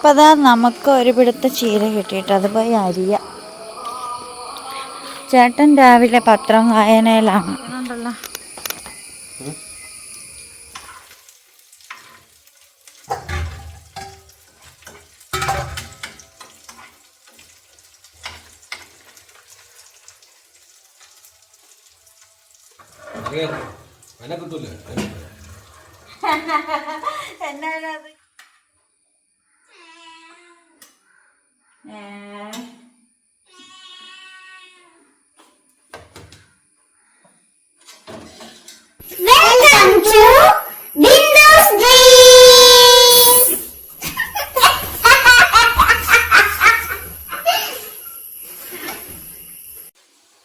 അപ്പം അതാ നമുക്ക് ഒരു പിടുത്ത ചീര കിട്ടിയിട്ട് അത് പോയി അരിയ. ചേട്ടൻ രാവിലെ പത്രം വായനയിലാണ്. ഉണ്ടല്ലോ.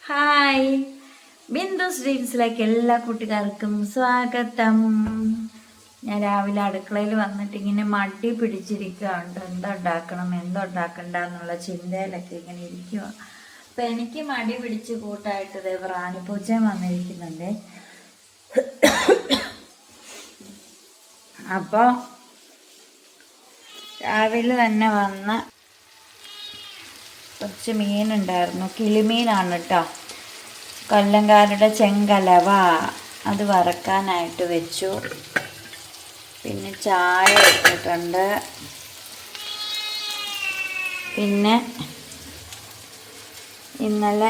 ഹായ് ബിന്ദുസ് ഡ്രീംസിലേക്ക് എല്ലാ കൂട്ടുകാർക്കും സ്വാഗതം. ഞാൻ രാവിലെ അടുക്കളയിൽ വന്നിട്ട് ഇങ്ങനെ മടി പിടിച്ചിരിക്കുകയുണ്ട് എന്തുണ്ടാക്കണം എന്തുണ്ടാക്കണ്ട എന്നുള്ള ചിന്തയിലൊക്കെ ഇങ്ങനെ ഇരിക്കുക അപ്പം എനിക്ക് മടി പിടിച്ച് കൂട്ടായിട്ട് ഇതേ റാണിപ്പൂച്ചയും വന്നിരിക്കുന്നുണ്ട്. അപ്പോൾ രാവിലെ തന്നെ വന്ന കുറച്ച് മീനുണ്ടായിരുന്നു. കിളിമീനാണ് കേട്ടോ കൊല്ലങ്കാരുടെ ചെങ്കലവ. അത് വറക്കാനായിട്ട് വെച്ചു. പിന്നെ ചായ ഇട്ടിട്ടുണ്ട് പിന്നെ ഇന്നലെ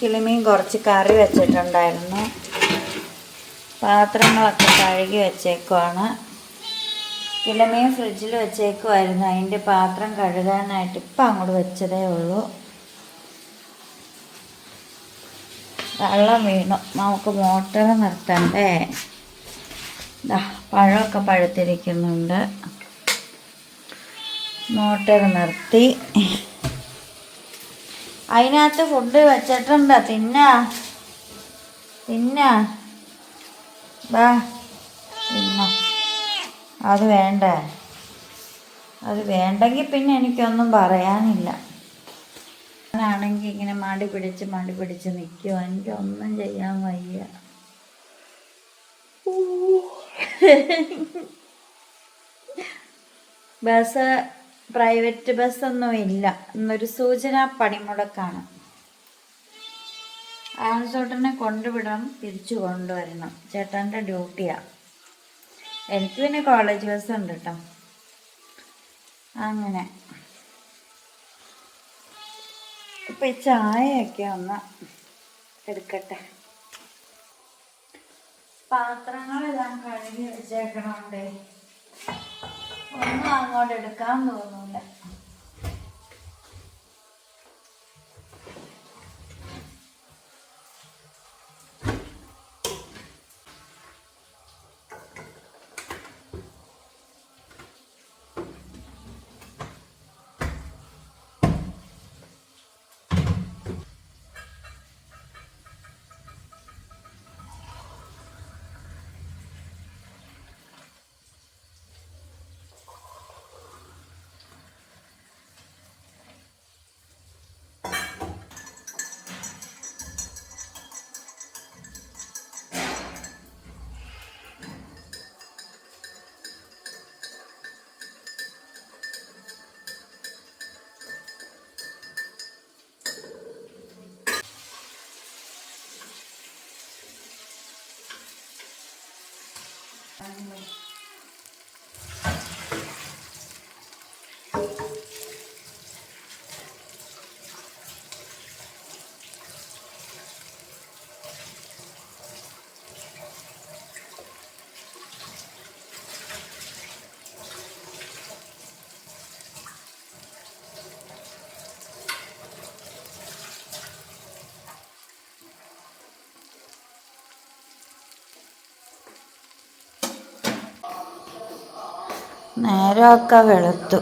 കിളിമീൻ കുറച്ച് കറി വെച്ചിട്ടുണ്ടായിരുന്നു. പാത്രങ്ങളൊക്കെ കഴുകി വെച്ചേക്കുവാണ്. കിളിമീൻ ഫ്രിഡ്ജിൽ വെച്ചേക്കുമായിരുന്നു അതിന്റെ പാത്രം കഴുകാനായിട്ട് ഇപ്പം അങ്ങോട്ട് വെച്ചതേ ഉള്ളൂ. വെള്ളം വീണു. നമുക്ക് മോട്ടർ നിർത്തണ്ടേ? പഴമൊക്കെ പഴുത്തിരിക്കുന്നുണ്ട്. മോട്ടർ നിർത്തി. അതിനകത്ത് ഫുഡ് വെച്ചിട്ടുണ്ട്. തിന്ന. തിന്ന. തിന്നോ. അത് വേണ്ട. അത് വേണ്ടെങ്കിൽ പിന്നെ എനിക്കൊന്നും പറയാനില്ല. ഞാനാണെങ്കിൽ ഇങ്ങനെ മടി പിടിച്ച് മടി പിടിച്ച് നിൽക്കുമോ എനിക്കൊന്നും ചെയ്യാൻ വയ്യ. ബസ് പ്രൈവറ്റ് ബസ് ഒന്നും ഇല്ല. എന്നൊരു സൂചന പണിമുടക്കാണ്. ആൺചോട്ടനെ കൊണ്ടുവിടണം തിരിച്ചു കൊണ്ടുവരണം. ചേട്ടന്റെ ഡ്യൂട്ടിയാ. എനിക്ക് പിന്നെ കോളേജ് ബസ് ഉണ്ട് കേട്ടോ അങ്ങനെ. ഇപ്പൊ ഈ ചായയൊക്കെ ഒന്ന് എടുക്കട്ടെ. പാത്രങ്ങളെല്ലാം കഴുകി വെച്ചേക്കണോണ്ടേ. ഒന്നും അങ്ങോട്ട് എടുക്കാൻ തോന്നൂല. നേരമൊക്കെ വെളുത്തു.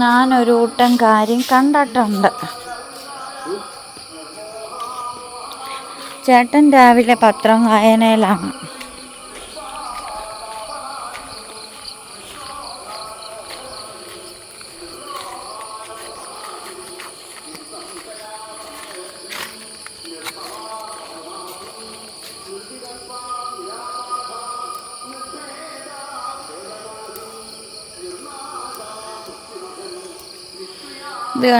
ഞാനൊരു കൂട്ടം കാര്യം കണ്ടിട്ടുണ്ട്. ചേട്ടൻ രാവിലെ പത്രം വായനയിലാണ്.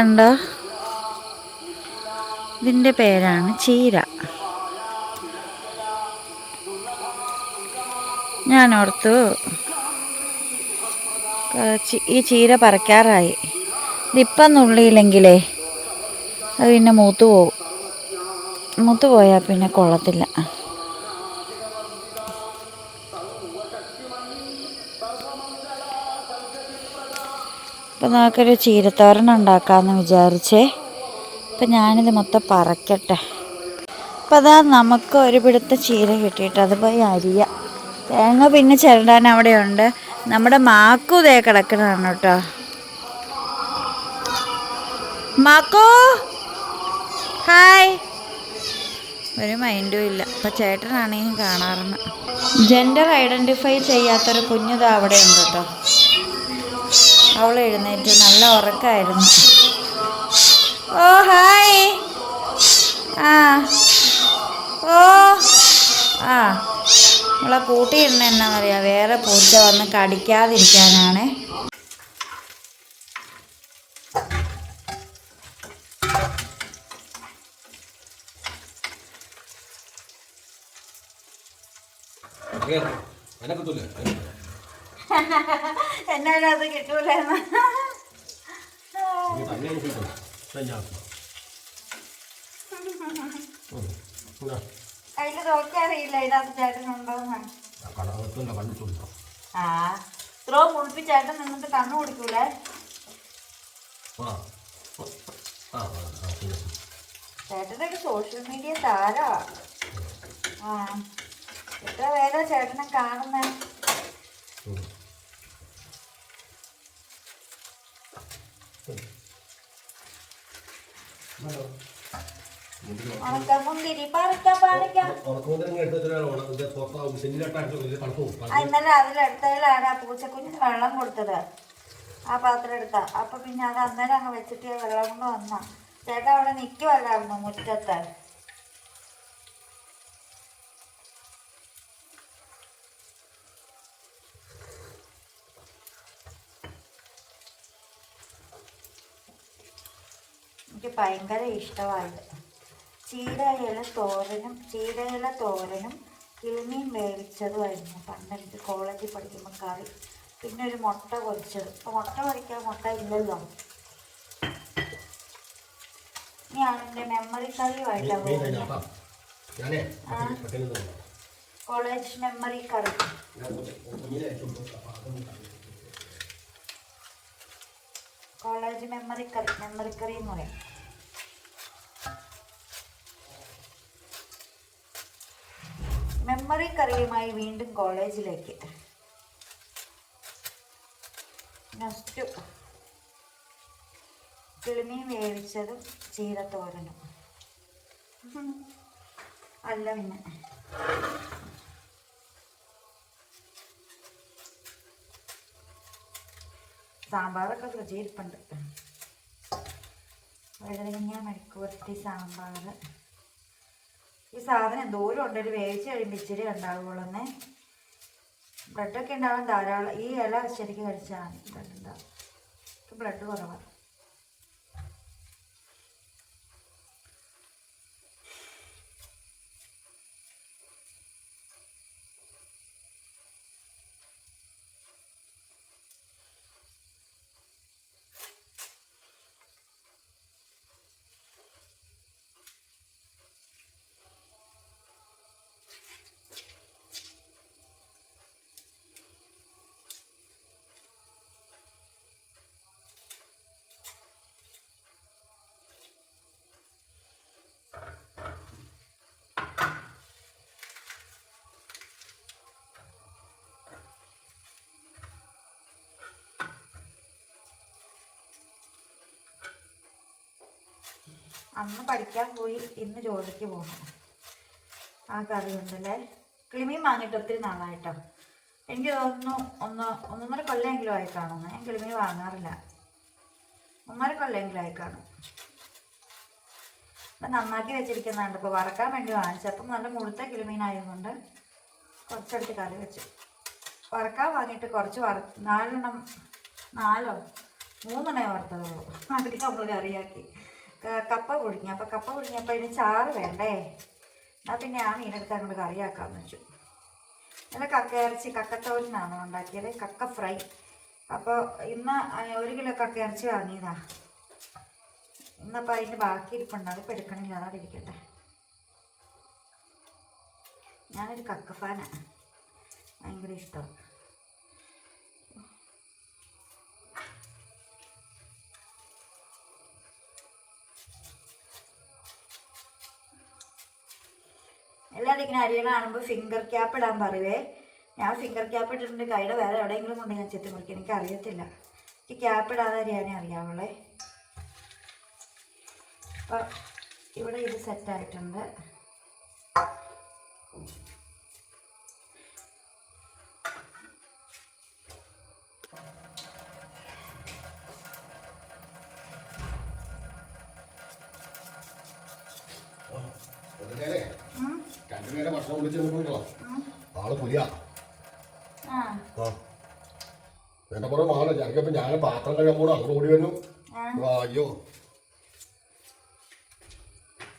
കണ്ടോ ഇതിന്റെ പേരാണ് ചീര. ഞാൻ ഓർത്തു ഈ ചീര പറിക്കാറായി. ഇതിപ്പം നുള്ളിയില്ലെങ്കിലേ അത് പിന്നെ മൂത്ത് പോകും മൂത്ത് പോയാൽ പിന്നെ കൊള്ളത്തില്ല. അപ്പം നമുക്കൊരു ചീരത്തോരൻ ഉണ്ടാക്കാമെന്ന് വിചാരിച്ചേ. അപ്പം ഞാനിത് മൊത്തം പറക്കട്ടെ. അപ്പം അതാ നമുക്ക് ഒരു പിടുത്ത ചീര കിട്ടിയിട്ട് അത് പോയി അരിയ. തേങ്ങ പിന്നെ ചിരണ്ടാൻ അവിടെയുണ്ട്. നമ്മുടെ മാക്കു ദേ കിടക്കണതാണ് കേട്ടോ. മാക്കോ! ഹായ്! ഒരു മൈൻഡും ഇല്ല. അപ്പം ചേട്ടനാണെങ്കിൽ കാണാറുണ്ട് ജെൻഡർ ഐഡന്റിഫൈ ചെയ്യാത്തൊരു കുഞ്ഞിതാ അവിടെ ഉണ്ട് കേട്ടോ. അവൾ എഴുന്നേറ്റ് നല്ല ഉറക്കായിരുന്നു. ഓ ഹായ്. ആ. ഓ. ആ. നമ്മളെ കൂട്ടിയിടുന്ന എന്നാന്നറിയാ? വേറെ പൂച്ച വന്ന് കടിക്കാതിരിക്കാനാണ്. എന്നാലും അത് കിട്ടൂലെന്ന് നീ അത് എനിക്ക് കിട്ടും ഞാൻ അതിൽ നോക്കിയറിയില്ല ഇതിനകത്ത് ചേട്ടനുണ്ടോന്ന്. കടകത്തുള്ള കണ്ടിട്ടുണ്ടോ? ആ ഇത്രോ മുളിപ്പി ചേട്ടൻ നിന്നിട്ട് കണ്ണു കുടിക്കൂലേ? ഒരു സോഷ്യൽ മീഡിയ താരാ ആ എത്ര പേരാ ചേട്ടനെ കാണുന്നേ? ഉണക്കമുന്തിരി പറിക്കാം പറിക്കാം. ഇന്നലെ അതിലെടുത്തതിലാണ് പൂച്ചക്കുഞ്ഞിന് വെള്ളം കൊടുത്തത്. ആ പാത്രം എടുത്ത അപ്പൊ പിന്നെ അത് അന്നേരം അങ്ങ് വെച്ചിട്ട് വെള്ളം കൊണ്ട് വന്ന ചേട്ടാ അവിടെ നിൽക്കുവല്ലായിരുന്നു മുറ്റത്ത് എനിക്ക് ഭയങ്കര ഇഷ്ടമായത് ചീരയില തോരനും ചീരയില തോരനും കിളിമീൻ വേവിച്ചതുമായിരുന്നു പണ്ട് എനിക്ക് കോളേജിൽ പഠിക്കുമ്പോൾ കറി പിന്നെ ഒരു മുട്ട പൊരിച്ചത്. അപ്പോൾ മുട്ട പൊരിക്കാൻ മുട്ട ഇല്ലല്ലോ. ഞാൻ എന്റെ memory കറിയുമായിട്ടാണ് college memory curry college memory curry memory curry എന്ന് പറയും. മെമ്മറി കറിയുമായി വീണ്ടും കോളേജിലേക്ക്. നെക്സ്റ്റ് കിളിമീൻ വേവിച്ചതും ചീരത്തോരനും. അല്ല പിന്നെ. സാമ്പാറൊക്കെ ഫ്രിഡ്ജിരിപ്പുണ്ട് വഴുതനങ്ങ മെഴുക്കുവരട്ടി സാമ്പാർ ഈ സാധനം എന്തോരം ഉണ്ടൊരു വേവിച്ച് കഴിയുമ്പോൾ ഇച്ചിരി ഉണ്ടാവുള്ളൂന്നേ ബ്ലഡൊക്കെ ഉണ്ടാവാൻ ധാരാളം ഈ ഇല ശരിക്കും കഴിച്ചാൽ ബ്ലഡ് ഉണ്ടാവും ബ്ലഡ് കുറവാണ് അന്ന് പഠിക്കാൻ പോയി ഇന്ന് ജോലിക്ക് പോകുന്നു. ആ കറി ഉണ്ടല്ലേ? കിളിമീൻ വാങ്ങിയിട്ട് ഒത്തിരി നാളായിട്ടോ? എനിക്ക് തോന്നുന്നു ഒന്ന് ഒന്നൊന്നര കൊല്ലമെങ്കിലും ആയി കാണുന്നു. ഞാൻ കിളിമീൻ വാങ്ങാറില്ല. ഒന്നര കൊല്ലമെങ്കിലും ആയി കാണും അപ്പം നന്നാക്കി വെച്ചിരിക്കുന്നുണ്ട് ഇപ്പോൾ വറക്കാൻ വേണ്ടി വാങ്ങിച്ചപ്പം നല്ല മുഴുത്ത കിളിമീനായതുകൊണ്ട് കുറച്ചെടുത്ത് കറി വെച്ചു. വറക്കാൻ വാങ്ങിയിട്ട് കുറച്ച് വറ നാലെണ്ണം നാലോ മൂന്നെണ്ണേ വറുത്തതുള്ളൂ. അതിൽ നമ്മൾ കറിയാക്കി. കപ്പ പൊടിഞ്ഞു. അപ്പം കപ്പ പൊടിഞ്ഞപ്പോൾ ഇതിന് ചാറ് വേണ്ടേ? എന്നാൽ പിന്നെ ആ മീനെടുത്ത് അങ്ങോട്ട് കറിയാക്കാമെന്ന് വെച്ചു. നല്ല കക്ക ഇറച്ചി കക്കത്തോലിനാണ് ഉണ്ടാക്കിയത് കക്ക ഫ്രൈ. അപ്പോൾ ഇന്ന് ഒരു കിലോ കക്ക ഇറച്ചി വാങ്ങിയതാ. ഇന്നപ്പോൾ അതിന്റെ ബാക്കി ഇരിപ്പുണ്ട്. അതിപ്പോൾ എടുക്കണില്ല. അതവിടെ ഇരിക്കട്ടെ. ഞാനൊരു കക്ക ഫാനാണ് ഭയങ്കര ഇഷ്ടം. എല്ലാവരും ഇങ്ങനെ അരിയണ കാണുമ്പോൾ ഫിംഗർ ക്യാപ്പ് ഇടാൻ പറയുവേ ഞാൻ ഫിംഗർ ക്യാപ്പ് ഇട്ടിട്ടുണ്ട്. കൈയുടെ വേറെ എവിടെയെങ്കിലും കൊണ്ട് ഞാൻ ചെത്തി മുറിക്കും. എനിക്ക് അറിയത്തില്ല എനിക്ക് ക്യാപ്പ് ഇടാതെ അറിയാനേ അറിയാവുള്ളേ. അപ്പം ഇവിടെ ഇത് സെറ്റായിട്ടുണ്ട് ഞാൻ പാത്രം കഴിയാൻ കൂടെ അങ്ങോട്ട് ഓടി. ആ, അയ്യോ.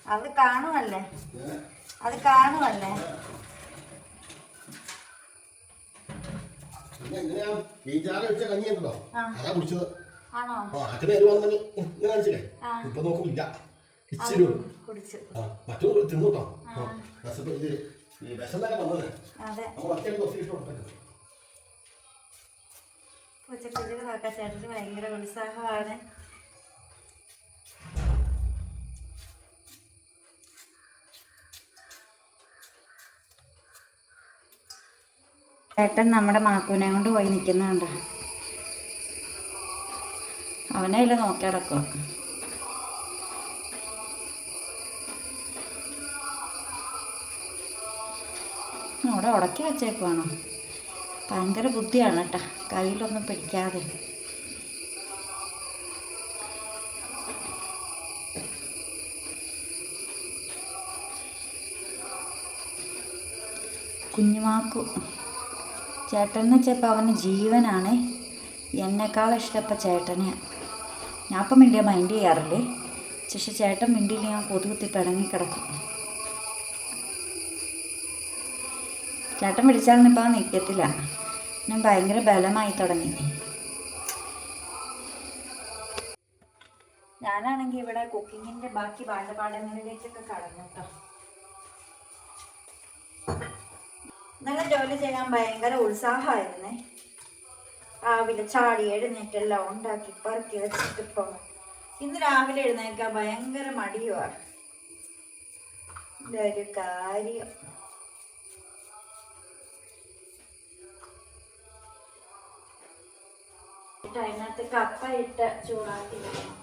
അത് കാണുമല്ലേ അത് കാണുമല്ലേ. ഇപ്പൊ നോക്കുന്നില്ല. ഇച്ചിരി വിശന്നൊക്കെ വന്നത്. നമ്മൾ കുറച്ച് ഇഷ്ടപ്പെട്ടു പൂച്ചക്കുഞ്ഞിന് നോക്കാൻ ചേട്ടന് ഭയങ്കര ഉത്സാഹമാണ്. ചേട്ടൻ നമ്മുടെ മാക്കൂനെ കൊണ്ട് പോയി നിൽക്കുന്നുണ്ട്. അവനെ ഇല്ല നോക്കി നടക്കുക അവിടെ ഉടക്കി വെച്ചേക്കുവാണോ? ഭയങ്കര ബുദ്ധിയാണ് കേട്ടോ. കയ്യിലൊന്നും പിടിക്കാതെ. കുഞ്ഞുമാക്കു. ചേട്ടൻ എന്ന് വെച്ചപ്പോൾ അവന് ജീവനാണ്. എന്നെക്കാൾ ഇഷ്ടപ്പെട്ട ചേട്ടനെ ഞാൻ ഇപ്പം മിണ്ടിയ മൈൻഡ് ചെയ്യാറില്ലേ? പക്ഷെ ചേട്ടൻ മിണ്ടിയിൽ ഞാൻ കൊതുകുത്തി പിടങ്ങി കിടക്കും. ചേട്ടൻ പിടിച്ചാൽ ഇപ്പം നിൽക്കത്തില്ല ഞാൻ ഭയങ്കര ബലമായി തുടങ്ങി. ഞാനാണെങ്കിൽ ഇവിടെ കുക്കിങ്ങിന്റെ ബാക്കി പാഠപാഠങ്ങളിലേക്കൊക്കെ കടന്നു നല്ല ജോലി ചെയ്യാൻ ഭയങ്കര ഉത്സാഹമായിരുന്നേ. രാവിലെ ചാടി എഴുന്നേറ്റെല്ലാം ഉണ്ടാക്കി പറക്കി വെച്ചിട്ട് പോണം ഇന്ന് രാവിലെ എഴുന്നേൽക്കാൻ ഭയങ്കര മടിയുമാണ് ഇതൊരു കാര്യം. ഇട്ട് അതിനകത്ത് കപ്പ ഇട്ട് ചൂടാക്കി വെക്കണം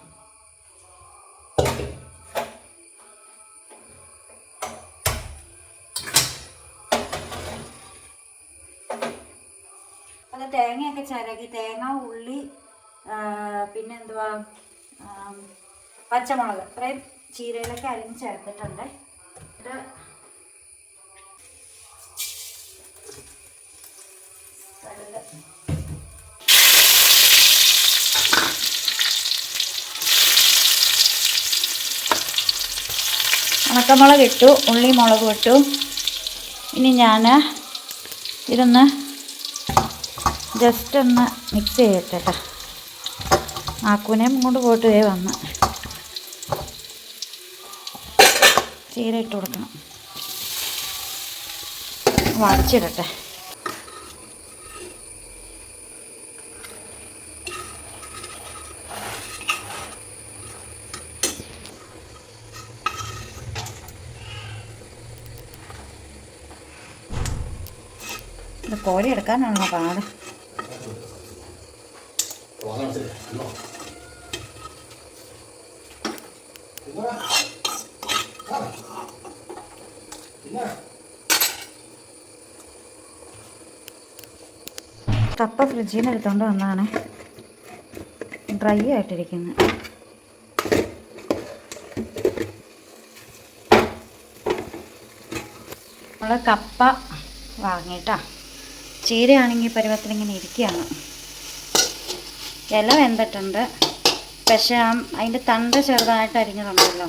അത് തേങ്ങയൊക്കെ ചിരകി തേങ്ങ ഉള്ളി പിന്നെ പിന്നെന്തുവാ പച്ചമുളക്. ഇത്രയും ചീരയിലൊക്കെ അരിഞ്ഞ് ചേർത്തിട്ടുണ്ട് ഇത് കടുക്. ഉണക്കമുളക് ഇട്ടു ഉള്ളി മുളക് ഇട്ടു. ഇനി ഞാൻ ഇതൊന്ന് ജസ്റ്റ് ഒന്ന് മിക്സ് ചെയ്യട്ടെ കേട്ടോ ആക്കുവിനെയും കൊണ്ട് പോയിട്ട് വേ വന്ന് ചീര ഇട്ട് കൊടുക്കണം. വടച്ചിടട്ടെ കോരി എടുക്കാനാണോ പാട്? കപ്പ ഫ്രിഡ്ജിൽ നിന്ന് എടുത്തോണ്ട് വന്നതാണ് ഡ്രൈ ആയിട്ടിരിക്കുന്നത് നമ്മൾ കപ്പ വാങ്ങിയിട്ടാ ചീരയാണെങ്കിൽ പരുവത്തിൽ ഇങ്ങനെ ഇരിക്കുകയാണ്. ഇല വെന്തിട്ടുണ്ട്. പക്ഷേ ആ അതിന്റെ തണ്ട് ചെറുതായിട്ട് അരിഞ്ഞതുണ്ടല്ലോ.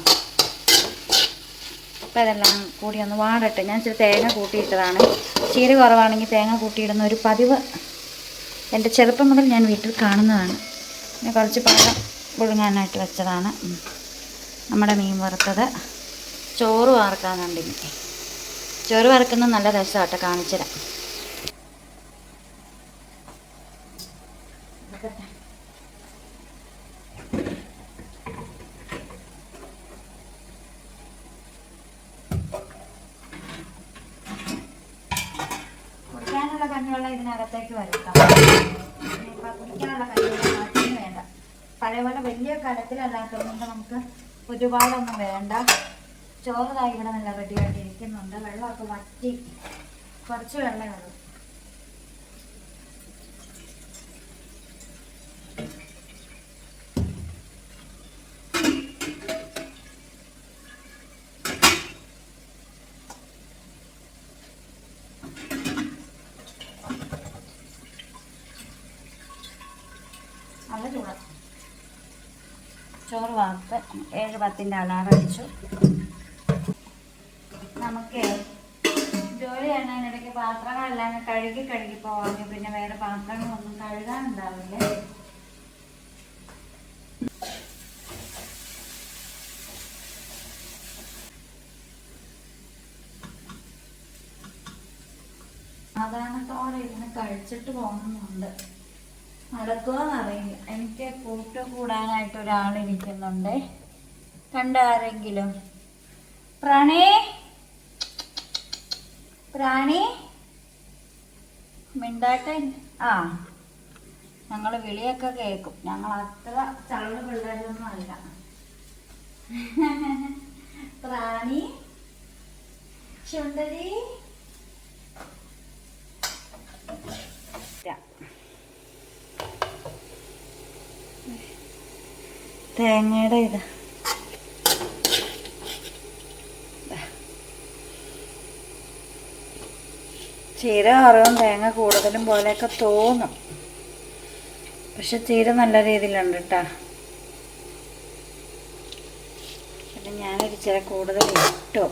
അപ്പോൾ ഇതെല്ലാം കൂടി ഒന്ന് വാടട്ടെ ഞാൻ ഇച്ചിരി തേങ്ങ കൂട്ടിയിട്ടതാണ്. ചീര കുറവാണെങ്കിൽ തേങ്ങ കൂട്ടിയിടുന്ന ഒരു പതിവ് എന്റെ ചെറുപ്പം മുതൽ ഞാൻ വീട്ടിൽ കാണുന്നതാണ്. പിന്നെ കുറച്ച് പഴം പുഴുങ്ങാനായിട്ട് വെച്ചതാണ്. നമ്മുടെ മീൻ വറുത്തത്. ചോറ് വറുക്കാൻ ചോറ് വറുക്കുന്നത് നല്ല രസമാട്ടോ കുടിക്കാനുള്ള ഇതിനകത്തേക്ക് വരട്ടാം ഇനിയിപ്പോൾ കുടിക്കാനുള്ള മാത്രമേ വേണ്ട. പഴയ പോലെ വലിയ കലത്തിലല്ലാത്തതുകൊണ്ട് നമുക്ക് ഒരുപാടൊന്നും വേണ്ട. ചോറ് ഇവിടെ നല്ല റെഡി ആയിട്ട് ഇരിക്കുന്നുണ്ട് വെള്ളമൊക്കെ വറ്റി കുറച്ച് വെള്ളമേ ഉള്ളൂ നല്ല ചൂടാണ് ചോറ് വാർത്ത് ഏഴ് പത്തിന്റെ അലാറം അടിച്ചു. നമുക്ക് ജോലി ചെയ്യുന്നതിനിടയ്ക്ക് പാത്രങ്ങളെല്ലാം കഴുകി കഴുകി പോവാമെങ്കിൽ പിന്നെ വേറെ പാത്രങ്ങളൊന്നും കഴുകാനുണ്ടാവില്ല. സാധാരണത്തോടെ ഇരുന്ന് കഴിച്ചിട്ട് പോകുന്നുണ്ട് നടക്കുമെന്നറിയില്ല എനിക്ക് കൂട്ട് കൂടാനായിട്ട് ഒരാൾ ഇരിക്കുന്നുണ്ട്. കണ്ടാരെങ്കിലും? പ്രാണി? പ്രാണി? മിണ്ടാട്ടെ? ആ. ഞങ്ങൾ വിളിയൊക്കെ കേൾക്കും. ഞങ്ങൾ അത്ര ചളവ് പിള്ളേരൊന്നും അല്ല. പ്രാണി? ചുണ്ടരി തേങ്ങയുടെ ഇത്. ചീര അറിവും തേങ്ങ കൂടുതലും പോലെയൊക്കെ തോന്നും. പക്ഷെ ചീര നല്ല രീതിയിലുണ്ട് കേട്ടാ പിന്നെ ഞാനൊരു ചില കൂടുതൽ ഇട്ടോ.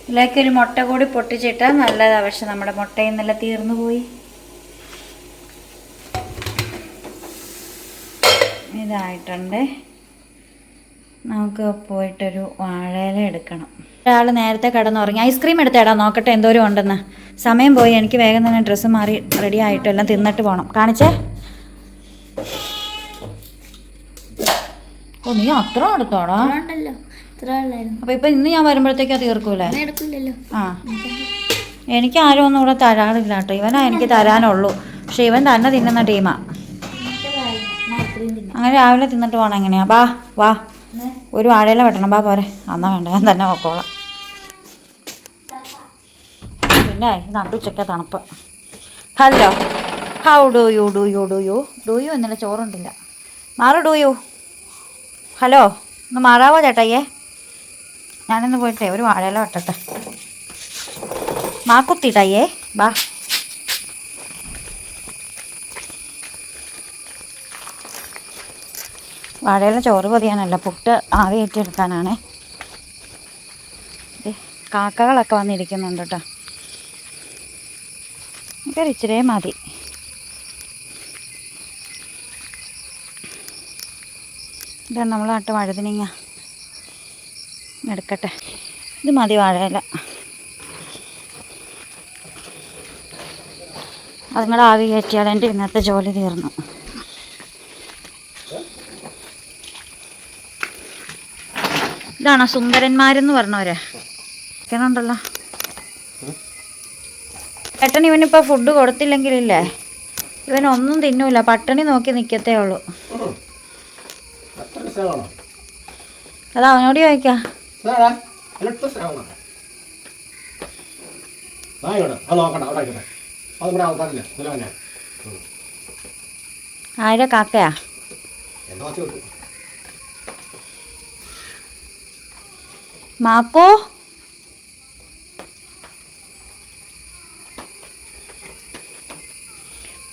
ഇതിലേക്ക് ഒരു മുട്ട കൂടി പൊട്ടിച്ചിട്ടാൽ നല്ലതാണ് പക്ഷെ നമ്മുടെ മുട്ടയിൽ നല്ല തീർന്നു പോയി. ഇതായിട്ടുണ്ട്. നമുക്ക് പോയിട്ടൊരു വാഴയില എടുക്കണം. ഒരാൾ നേരത്തെ കിടന്നുറങ്ങി. ഐസ്ക്രീം എടുത്തേടാ നോക്കട്ടെ എന്തോരം ഉണ്ടെന്ന്. സമയം പോയി. എനിക്ക് വേഗം തന്നെ ഡ്രസ്സ് മാറി റെഡി ആയിട്ട് എല്ലാം തിന്നിട്ട് പോകണം കാണിച്ചേ? ഓ നീ അത്ര എടുത്തോടാ? അപ്പൊ ഇപ്പൊ ഇന്ന് ഞാൻ വരുമ്പോഴത്തേക്കാ തീർക്കൂലേ? ആ. എനിക്ക് ആരും ഒന്നും ഇവിടെ തരാറില്ല കേട്ടോ ഇവനാ എനിക്ക് തരാനുള്ളൂ. പക്ഷെ ഇവൻ തന്നെ തിന്നുന്ന ടീമാ. അങ്ങനെ രാവിലെ തിന്നിട്ട് പോകണം എങ്ങനെയാ? ബാ വാ. ഒരു വാഴയില വെട്ടണം. ബാ പോരെ. എന്നാ വേണ്ട? ഞാൻ തന്നെ നോക്കോളാം പിന്നെ നട്ടുച്ചക്ക തണുപ്പ്. Hello. How do you do you do you do you എന്നല്ല ചോറുണ്ടില്ല. മാറു ഡു യു ഹലോ ഒന്ന് മാറാവോ ചേട്ടയ്യേ? ഞാനിന്ന് പോയിട്ടേ ഒരു വാഴയില വെട്ടട്ടെ. മാക്കുത്തിട്ടയ്യേ ബാ. വാഴയില ചോറ് പൊതിയാനല്ല പുട്ട് ആവി ഏറ്റെടുക്കാനാണ് കാക്കകളൊക്കെ വന്നിരിക്കുന്നുണ്ട് കേട്ടോ എനിക്കൊരു ഇച്ചിരി മതി. ഇതാണ് നമ്മൾ നട്ട് വഴുതിനിങ്ങ. എടുക്കട്ടെ. ഇത് മതി വാഴയില. അതുങ്ങളാവി കയറ്റിയാൽ എന്റെ ഇന്നത്തെ ജോലി തീർന്നു. ഇതാണോ സുന്ദരന്മാരെന്ന് പറഞ്ഞവരെ. ഉണ്ടല്ലോ ഏട്ടൻ ഇവനിപ്പോൾ ഫുഡ് കൊടുത്തില്ലെങ്കിലില്ലേ? ഇവനൊന്നും തിന്നൂല. പട്ടണി നോക്കി നിൽക്കത്തേ ഉള്ളൂ. അതാ അവനോട് ചോദിക്കാം. ആരാ എത്ര സ്നേഹമാണ് ആ ഇവിടെ അത് നോക്കണ്ട അവിടെ ആയിക്കോട്ടെ അത് നമ്മുടെ ആൾക്കാരില്ല ഇന്നലെ തന്നെ ആരുടെ കാക്കയാ എന്താ വെച്ച് കിട്ടും മാപ്പോ?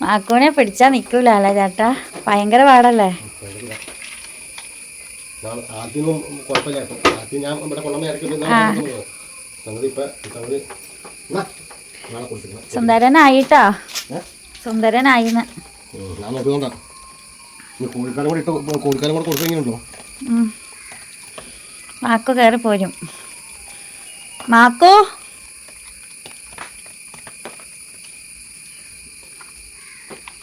മാക്കൂനെ പിടിച്ചാ നിക്കൂല അല്ലേ ചേട്ടാ. ഭയങ്കര പാടല്ലേ? സുന്ദരനായിട്ടോ? സുന്ദരനായിന്ന്. കോഴിക്കാലം കൂടെ ഇട്ട് കോഴിക്കാരും കൂടെ കൊടുത്തെങ്കിലുണ്ടോ ഉം. മാക്കു കയറി പോരും. മാക്കു?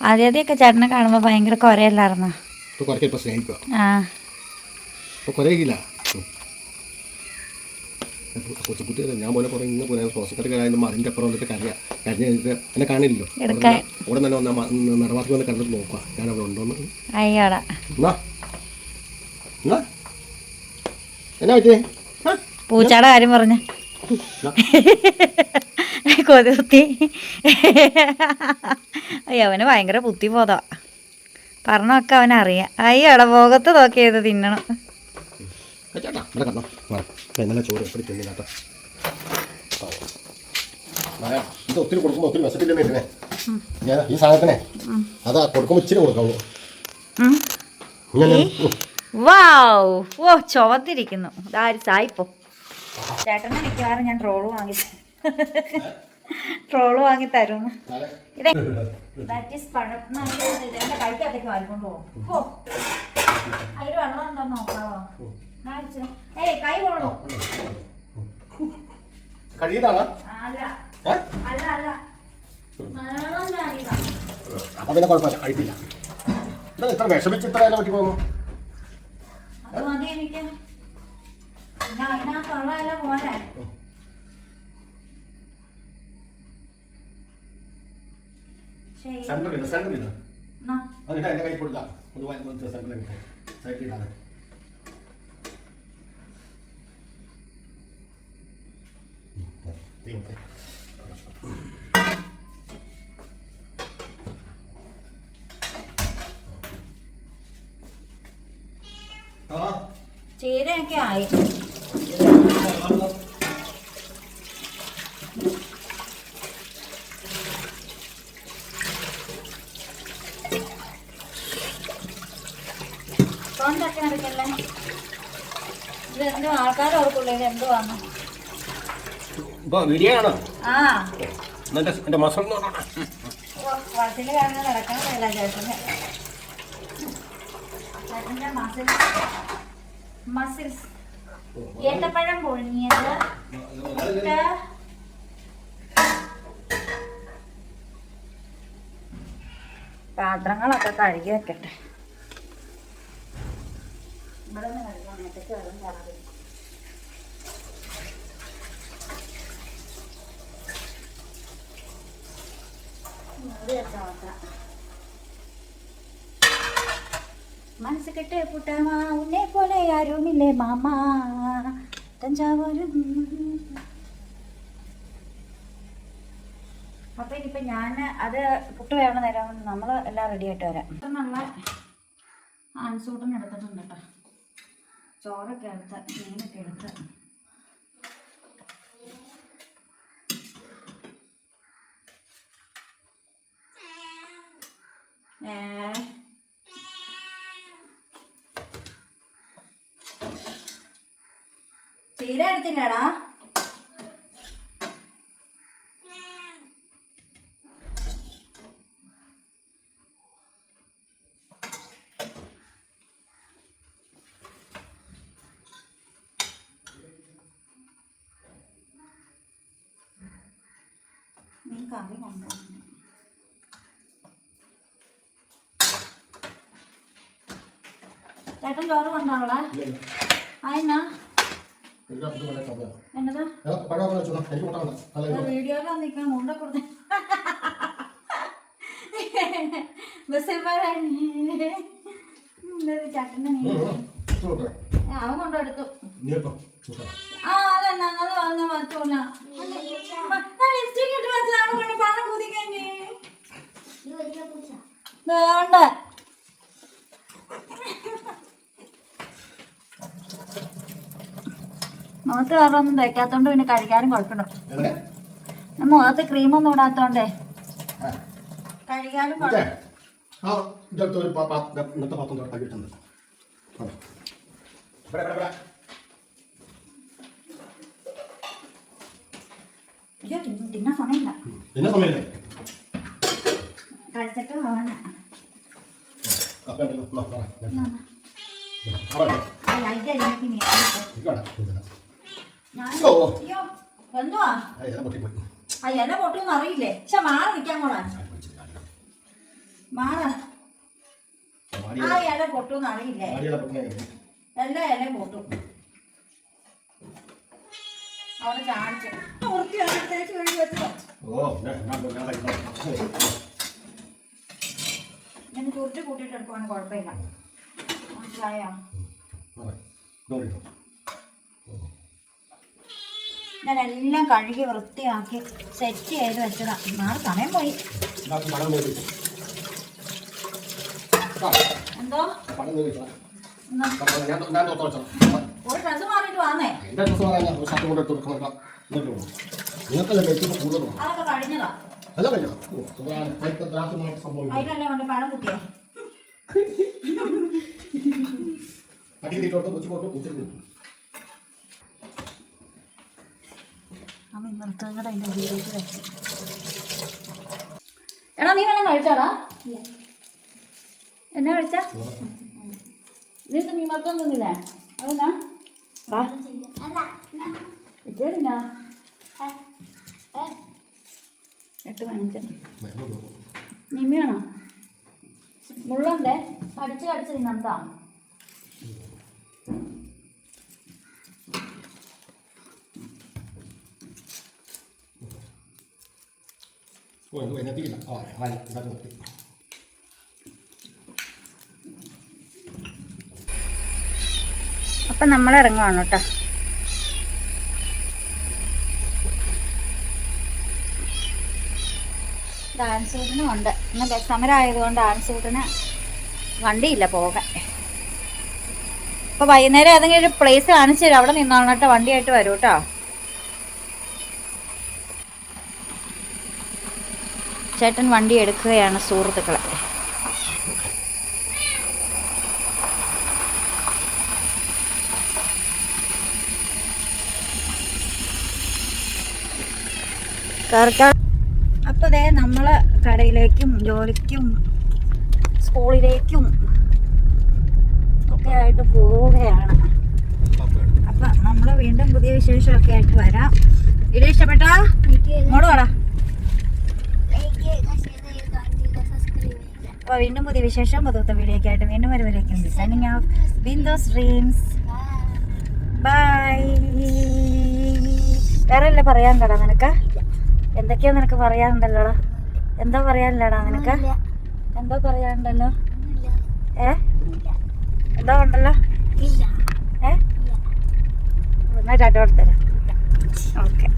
ആദ്യമൊക്കെ ചേട്ടനെ കാണുമ്പോൾ ഭയങ്കര കുറയല്ലായിരുന്നു ആ. ഇപ്പോൾ കുറയില്ല കൊച്ചുകുട്ടി ഞാൻ പോലെ കുറേ ഇങ്ങനെ പോലെ ഹോസ്പിറ്റലിൽ കഴിയുമ്പോൾ അതിന്റെ അപ്പുറം വന്നിട്ട് കരയാ. കരഞ്ഞ് കഴിഞ്ഞിട്ട് എന്നെ കാണില്ലല്ലോ. തന്നെ വന്നാൽ വന്ന് കണ്ടിട്ട് നോക്കുക ഞാൻ അവിടെ ഉണ്ടോന്ന്. അയ്യോടാ. എന്നാ? പൂച്ചയുടെ കാര്യം പറഞ്ഞ. കൊതി കുത്തി. അയ്യോ അവന് ഭയങ്കര ബുദ്ധിബോധ. പറഞ്ഞൊക്കെ അവനറിയാം അയ്യോടാ മുഖത്ത് നോക്കിയത് തിന്നണം. ഇത് ഒത്തിരി കൊടുക്കുമ്പോൾ ഒത്തിരി വിശപ്പില്ലേ മേടിക്കണേ ഞാൻ ഈ സാധനത്തിനെ? അതാ കൊടുക്കുമ്പോൾ ഇച്ചിരി കൊടുക്കാവൂ. വാവ്. ഓ ചുവന്നിരിക്കുന്നു ഇതാര് സായിപ്പോ. ചേട്ടനെ മിക്കവാറും ഞാൻ ട്രോൾ വാങ്ങി ട്രോൾ വാങ്ങി തരും. ഇതേ ദാറ്റ് ഈസ് പഴം. എന്റെ കൈക്കകത്തേക്ക് വാങ്ങിക്കൊണ്ട് പോകും. ഓ അതിൽ വെള്ളം ഉണ്ടോ നോക്കാവോ. ഏയ് കൈ കഴിയുന്നതാണോ അല്ല. അല്ല അല്ല. അപ്പം പിന്നെ കുഴപ്പമില്ല. കഴിപ്പില്ല ഇത്ര വിഷമിച്ച് ഇത്ര പറ്റി പോകുന്നു അത് മതി എനിക്ക് പിന്നെ അതിനകത്തുള്ള എല്ലാം പോരെ സെന്ററിൽ എന്നാ. എന്നിട്ട് എന്റെ കൈ കൊടുക്കാം. ഒന്ന് വലുത് സെന്ററിൽ സൈഡിൽ ഇടാതെ തീ ചീരയൊക്കെ ആയി. കൊണ്ടൊക്കെ നടക്കല്ലേ? ഇത് എന്തോ ആൾക്കാർ ഓർക്കുള്ളൂ ഇത് എന്തോ ആണ് ആ. ചേട്ടന്. ചേട്ടന്റെ മസിൽ മസിൽസ് ഏത്തപ്പഴം പൊഴിഞ്ഞത് മുട്ട പാത്രങ്ങളൊക്കെ കഴുകി വെക്കട്ടെ. ഇവിടെ നിന്ന് കഴുകാൻ നേരത്തേക്ക് വെള്ളം വെച്ചാ മനസ്സ് കെട്ട് പുട്ടമാ ഉന്നെ പോലെ ആരുമില്ലേ മാമ? തഞ്ചാവൂരും. അപ്പൊ ഞാൻ അത് പുട്ട് വേണം നേരം നമ്മൾ എല്ലാം റെഡി ആയിട്ട് വരാം. ഇപ്പം നമ്മൾ ആൻസൂട്ടം എടുത്തിട്ടുണ്ട് കേട്ടോ ചോറൊക്കെ എടുത്ത് മീനൊക്കെ എടുത്ത്. ഏ? നീ കറി കൊണ്ടുവന്നു. ചേട്ടൻ ചോറ് കൊണ്ടാവളെ ആയിന്നാ അവൻ കൊണ്ടെടുത്തു ആ അതന്നെ അത് വന്ന പറ്റൂല ലിപ്സ്റ്റിക് ഇട്ട് വെച്ചതാണ് കൊണ്ട് പണം കുതിക്കഞ്ഞേ വേണ്ട മുഖത്ത് വേറൊന്നും തേക്കാത്തോണ്ട് പിന്നെ കഴിക്കാനും കുഴപ്പമുണ്ടോ മുഖത്ത് ക്രീമൊന്നും ഇടാത്തോണ്ടേ. കഴിക്കാനും സമയമില്ല. പിന്നെ സമയമില്ലേ? കഴിച്ചിട്ട് എന്തുവാ ആ, ഇല പൊട്ടുമെന്ന് അറിയില്ലേ? പക്ഷെ മാറി നിൽക്കാൻ കൂടാ മാറ ആ ഇല- പൊട്ടുമെന്ന് അറിയില്ലേ? എല്ലാ ഇലയും പൊട്ടും. അവിടെ ചാടിച്ചു വൃത്തിയാക്കി കഴുകി വെച്ചോ. ഞാൻ കുറിച്ച് കൂട്ടിയിട്ട് എടുക്കുവാണ് കുഴപ്പമില്ല. മനസ്സിലായോ? എല്ലാം കഴുകി വൃത്തിയാക്കി സെറ്റ് ചെയ്ത് വെച്ചതാ. നാളെ സമയം പോയി. എന്തോ. ഒരു ഷർട്ട് കൊണ്ട് പഴം ഉച്ചയ്ക്ക് ഇന്നലത്തെ കൂടെ അതിന്റെ ഉള്ളിലേക്ക് വെച്ചു. എടാ നീ വേണം കഴിച്ചാടാ? എന്നാ കഴിച്ച? നീ മീൻ മൊത്തം തിന്നില്ലേ അതെന്നാ? വാ എട്ട് പതിനഞ്ച്. നിമ്മിയാണോ മുള്ളുണ്ടേ? കടിച്ച് കടിച്ച് തിന്നണ്ടാ ഓ ഇത് എന്നെത്തിയില്ല ആ വായി ഇതാക്കി നിർത്തി അപ്പം നമ്മൾ ഇറങ്ങുവാണ് കേട്ടോ. ഡാൻസ് ഷൂട്ടിനും ഉണ്ട്. ഇന്ന് ബസ് സമരം ആയതുകൊണ്ട് ഡാൻസ് ഷൂട്ടിന് വണ്ടിയില്ല പോകാൻ. അപ്പോൾ വൈകുന്നേരം ഏതെങ്കിലും ഒരു പ്ലേസ് കാണിച്ചു തരും. അവിടെ നിന്നോളണം കേട്ടോ. വണ്ടിയായിട്ട് വരൂ കേട്ടോ. ചേട്ടൻ വണ്ടി എടുക്കുകയാണ് സുഹൃത്തുക്കളെ. അപ്പോൾ ദേ നമ്മൾ കടയിലേക്കും ജോലിക്കും സ്കൂളിലേക്കും ഒക്കെ ആയിട്ട് പോവുകയാണ്. അപ്പൊ നമ്മൾ വീണ്ടും പുതിയ വിശേഷമൊക്കെ ആയിട്ട് വരാം. ഇത് ഇഷ്ടപ്പെട്ടാ? ഇങ്ങോട്ട് വാടാ. അപ്പൊ വീണ്ടും പുതിയ വിശേഷം പുതുത്ത വീഡിയോ ഒക്കെ ആയിട്ട് വീണ്ടും വരുവരേക്കും signing off Bindo's dreams bye വേറെ അല്ലേ പറയാൻ കേടാ നിനക്ക്? എന്തൊക്കെയാ നിനക്ക് പറയാനുണ്ടല്ലോടാ. എന്താ പറയാനില്ലടാ നിനക്ക്? എന്താ പറയാനുണ്ടല്ലോ? ഏ? എന്താ ഉണ്ടല്ലോ? ഏ? ഒന്നായിട്ട് ടാറ്റ കൊടുത്തരാം. ഓക്കെ.